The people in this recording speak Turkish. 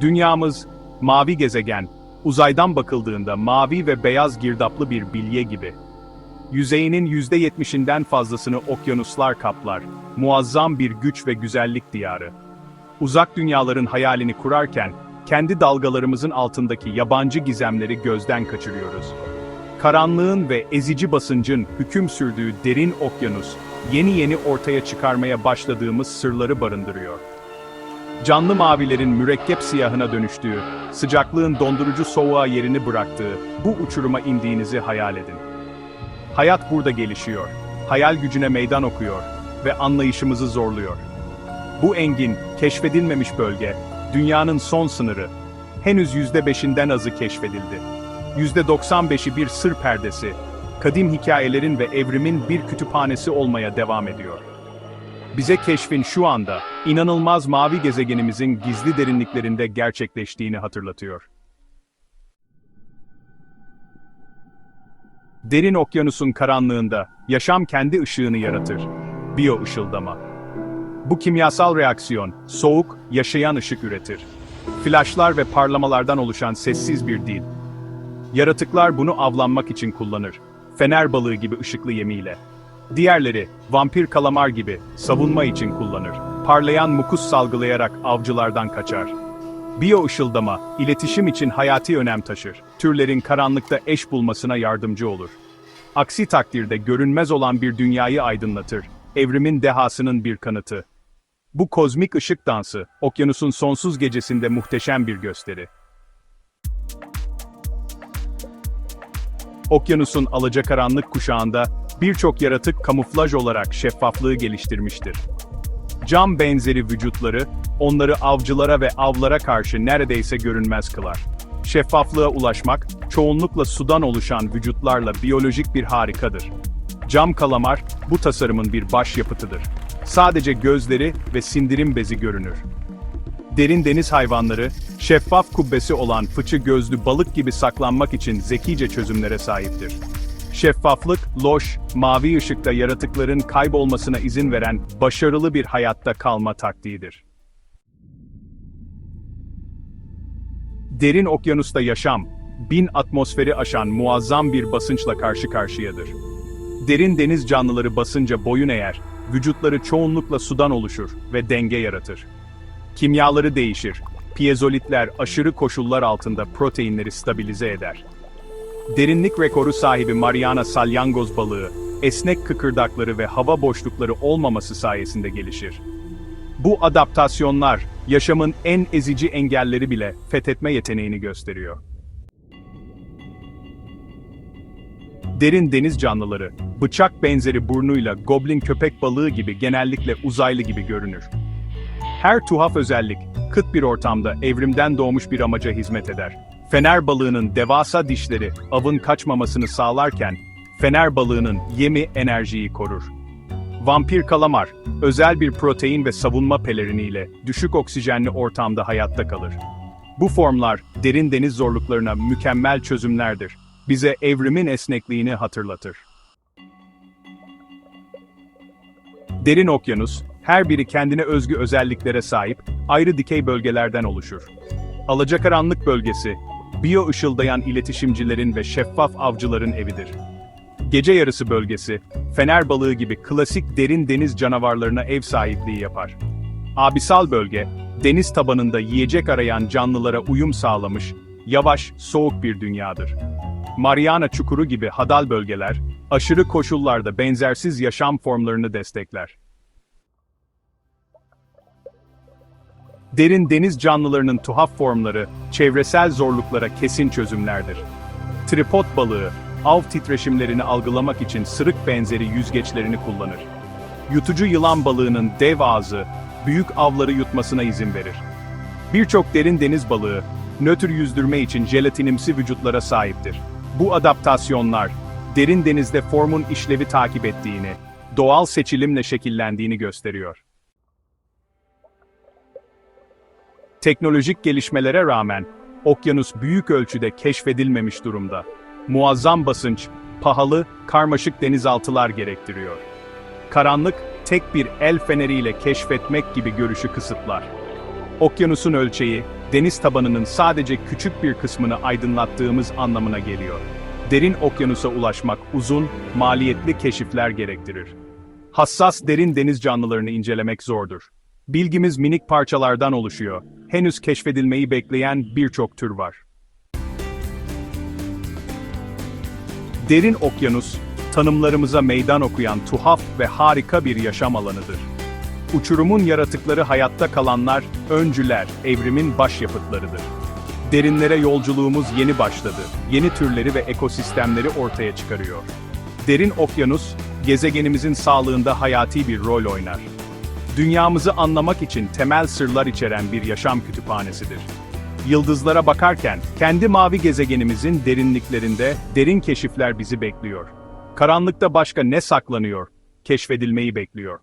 Dünyamız, mavi gezegen, uzaydan bakıldığında mavi ve beyaz girdaplı bir bilye gibi. Yüzeyinin %70'inden fazlasını okyanuslar kaplar, muazzam bir güç ve güzellik diyarı. Uzak dünyaların hayalini kurarken, kendi dalgalarımızın altındaki yabancı gizemleri gözden kaçırıyoruz. Karanlığın ve ezici basıncın hüküm sürdüğü derin okyanus, yeni yeni ortaya çıkarmaya başladığımız sırları barındırıyor. Canlı mavilerin mürekkep siyahına dönüştüğü, sıcaklığın dondurucu soğuğa yerini bıraktığı bu uçuruma indiğinizi hayal edin. Hayat burada gelişiyor, hayal gücüne meydan okuyor ve anlayışımızı zorluyor. Bu engin, keşfedilmemiş bölge, dünyanın son sınırı. Henüz yüzde beşinden azı keşfedildi. Yüzde 95'i bir sır perdesi, kadim hikayelerin ve evrimin bir kütüphanesi olmaya devam ediyor. Bize keşfin şu anda, inanılmaz mavi gezegenimizin gizli derinliklerinde gerçekleştiğini hatırlatıyor. Derin okyanusun karanlığında, yaşam kendi ışığını yaratır. Biyo ışıldama. Bu kimyasal reaksiyon, soğuk, yaşayan ışık üretir. Flaşlar ve parlamalardan oluşan sessiz bir dil. Yaratıklar bunu avlanmak için kullanır. Fener balığı gibi ışıklı yemiyle. Diğerleri, vampir kalamar gibi, savunma için kullanır. Parlayan mukus salgılayarak avcılardan kaçar. Biyo ışıldama, iletişim için hayati önem taşır. Türlerin karanlıkta eş bulmasına yardımcı olur. Aksi takdirde görünmez olan bir dünyayı aydınlatır. Evrimin dehasının bir kanıtı. Bu kozmik ışık dansı, okyanusun sonsuz gecesinde muhteşem bir gösteri. Okyanusun alacakaranlık kuşağında birçok yaratık kamuflaj olarak şeffaflığı geliştirmiştir. Cam benzeri vücutları, onları avcılara ve avlara karşı neredeyse görünmez kılar. Şeffaflığa ulaşmak, çoğunlukla sudan oluşan vücutlarla biyolojik bir harikadır. Cam kalamar, bu tasarımın bir başyapıtıdır. Sadece gözleri ve sindirim bezi görünür. Derin deniz hayvanları, şeffaf kubbesi olan fıçı gözlü balık gibi saklanmak için zekice çözümlere sahiptir. Şeffaflık, loş, mavi ışıkta yaratıkların kaybolmasına izin veren başarılı bir hayatta kalma taktiğidir. Derin okyanusta yaşam, bin atmosferi aşan muazzam bir basınçla karşı karşıyadır. Derin deniz canlıları basınca boyun eğer, vücutları çoğunlukla sudan oluşur ve denge yaratır. Kimyaları değişir, piyezolitler aşırı koşullar altında proteinleri stabilize eder. Derinlik rekoru sahibi Mariana salyangoz balığı, esnek kıkırdakları ve hava boşlukları olmaması sayesinde gelişir. Bu adaptasyonlar, yaşamın en ezici engelleri bile fethetme yeteneğini gösteriyor. Derin deniz canlıları, bıçak benzeri burnuyla goblin köpek balığı gibi genellikle uzaylı gibi görünür. Her tuhaf özellik, kıt bir ortamda evrimden doğmuş bir amaca hizmet eder. Fener balığının devasa dişleri avın kaçmamasını sağlarken, fener balığının yemi enerjiyi korur. Vampir kalamar, özel bir protein ve savunma peleriniyle düşük oksijenli ortamda hayatta kalır. Bu formlar, derin deniz zorluklarına mükemmel çözümlerdir. Bize evrimin esnekliğini hatırlatır. Derin okyanus, her biri kendine özgü özelliklere sahip, ayrı dikey bölgelerden oluşur. Alacakaranlık bölgesi, biyo ışıldayan iletişimcilerin ve şeffaf avcıların evidir. Gece yarısı bölgesi, fener balığı gibi klasik derin deniz canavarlarına ev sahipliği yapar. Abisal bölge, deniz tabanında yiyecek arayan canlılara uyum sağlamış, yavaş, soğuk bir dünyadır. Mariana Çukuru gibi hadal bölgeler, aşırı koşullarda benzersiz yaşam formlarını destekler. Derin deniz canlılarının tuhaf formları, çevresel zorluklara kesin çözümlerdir. Tripod balığı, av titreşimlerini algılamak için sırık benzeri yüzgeçlerini kullanır. Yutucu yılan balığının dev ağzı, büyük avları yutmasına izin verir. Birçok derin deniz balığı, nötr yüzdürme için jelatinimsi vücutlara sahiptir. Bu adaptasyonlar, derin denizde formun işlevi takip ettiğini, doğal seçilimle şekillendiğini gösteriyor. Teknolojik gelişmelere rağmen, okyanus büyük ölçüde keşfedilmemiş durumda. Muazzam basınç, pahalı, karmaşık denizaltılar gerektiriyor. Karanlık, tek bir el feneriyle keşfetmek gibi görüşü kısıtlar. Okyanusun ölçeği, deniz tabanının sadece küçük bir kısmını aydınlattığımız anlamına geliyor. Derin okyanusa ulaşmak uzun, maliyetli keşifler gerektirir. Hassas derin deniz canlılarını incelemek zordur. Bilgimiz minik parçalardan oluşuyor. Henüz keşfedilmeyi bekleyen birçok tür var. Derin okyanus, tanımlarımıza meydan okuyan tuhaf ve harika bir yaşam alanıdır. Uçurumun yaratıkları hayatta kalanlar, öncüler, evrimin başyapıtlarıdır. Derinlere yolculuğumuz yeni başladı. Yeni türleri ve ekosistemleri ortaya çıkarıyor. Derin okyanus, gezegenimizin sağlığında hayati bir rol oynar. Dünyamızı anlamak için temel sırlar içeren bir yaşam kütüphanesidir. Yıldızlara bakarken, kendi mavi gezegenimizin derinliklerinde derin keşifler bizi bekliyor. Karanlıkta başka ne saklanıyor? Keşfedilmeyi bekliyor.